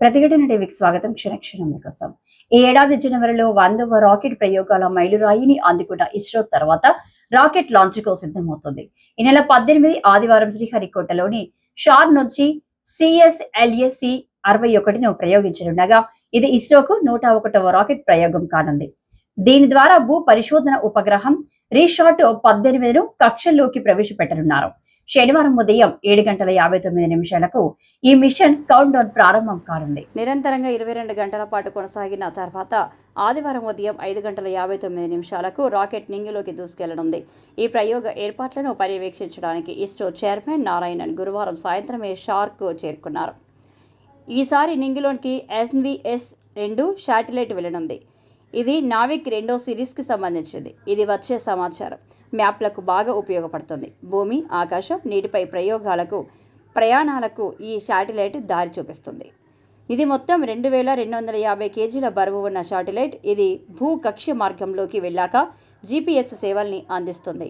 ప్రతిఘటన టీవీకి స్వాగతం. క్షణక్షణం కోసం ఈ ఏడాది జనవరిలో వందవ రాకెట్ ప్రయోగాల మైలురాయిని అందుకున్న ఇస్రో తర్వాత రాకెట్ లాంచ్కు సిద్ధమవుతుంది. ఈ నెల పద్దెనిమిది ఆదివారం శ్రీహరికోటలోని షార్ నుంచి సిఎస్ఎల్ఎసి అరవై ఒకటిను ప్రయోగించనుండగా ఇది ఇస్రోకు నూట ఒకటవ రాకెట్ ప్రయోగం కానుంది. దీని ద్వారా భూ పరిశోధన ఉపగ్రహం రీషార్ట్ పద్దెనిమిదిను కక్షల్లోకి ప్రవేశపెట్టనున్నారు. శనివారం ఉదయం ఏడు గంటల యాభై తొమ్మిది నిమిషాలకు ఈ మిషన్ కౌంట్ డౌన్ ప్రారంభం కానుంది. నిరంతరంగా ఇరవై రెండు గంటల పాటు కొనసాగిన తర్వాత ఆదివారం ఉదయం ఐదు గంటల యాభై తొమ్మిది నిమిషాలకు రాకెట్ నింగిలోకి దూసుకెళ్ళనుంది. ఈ ప్రయోగ ఏర్పాట్లను పర్యవేక్షించడానికి ఇస్రో చైర్మన్ నారాయణన్ గురువారం సాయంత్రమే షార్క్ చేరుకున్నారు. ఈసారి నింగిలోనికి ఎన్విఎస్ రెండు శాటిలైట్ వెళ్ళనుంది. ఇది నావిక్ రెండో సిరీస్కి సంబంధించింది. ఇది వచ్చే సమాచారం. మ్యాప్లకు బాగా ఉపయోగపడుతుంది. భూమి ఆకాశం నీటిపై ప్రయోగాలకు ప్రయాణాలకు ఈ శాటిలైట్ దారి చూపిస్తుంది. ఇది మొత్తం రెండు వేల రెండు వందల యాభై కేజీల బరువు ఉన్న శాటిలైట్. ఇది భూ కక్ష్య మార్గంలోకి వెళ్ళాక జీపీఎస్ సేవల్ని అందిస్తుంది.